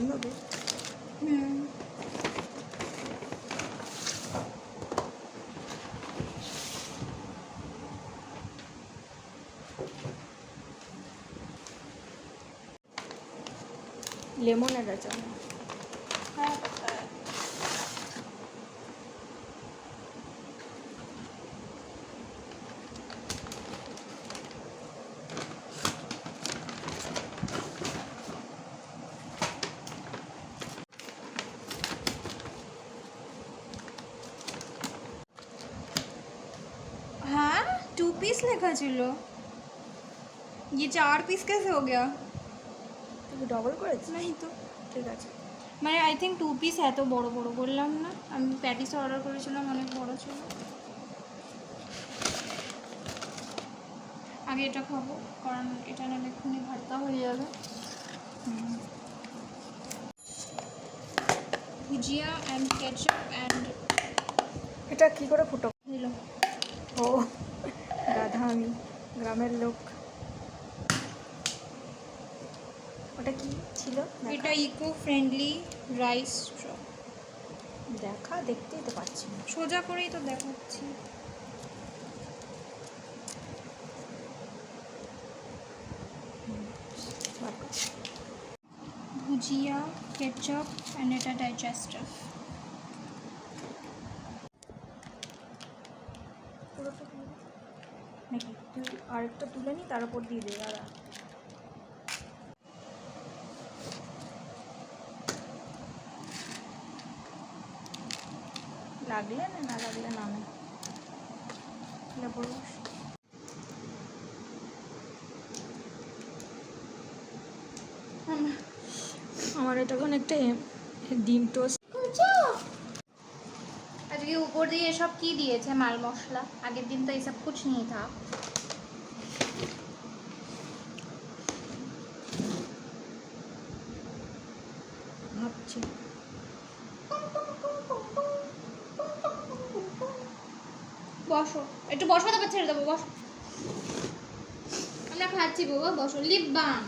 বন্ধ বে হুম লেমনের আছে হ্যাঁ हाँ टू पीस लिखा चलो ये चार पीस कैसे हो गया তুমি ডবল করেছি नहीं तो ঠিক আছে মানে আই থিঙ্ক টু পিস এত বড় বড় বললাম না আমি প্যাটিস অর্ডার করেছিলাম অনেক বড় ছিল আগে এটা খাবো কারণ এটা না এক্ষুনি ভর্তা হয়ে যাবে ভুজিয়া অ্যান্ড কেচাপ অ্যান্ড এটা কি করে ফুটো দিল ও গাধা আমি গ্রামের লোক। ওটা কি ছিল? এটা ইকো ফ্রেন্ডলি রাইস দেখা দেখতেই তো পাচ্ছি না। সোজা করেই তো দেখাচ্ছি। ভুজিয়া কেচাপ অ্যান্ড এটা ডাইজেস্টিভ পুরোটা তুলে দে। নাকি? তুই আরেকটা তুলে নি, তার উপর দিয়ে দে দাদা লাগলে না না লাগলে না বলব আমার এটা এখন একটা ডিম টোস্ট আজকে উপর দিয়ে এসব কি দিয়েছে মাল মশলা? আগের দিন তো এসব কুছ নেই ভাবছি। বসো, একটু বসো তারপর ছেড়ে দেবো, বসো। আমরা খাচ্ছি বাবা বসো, লিপ বাম।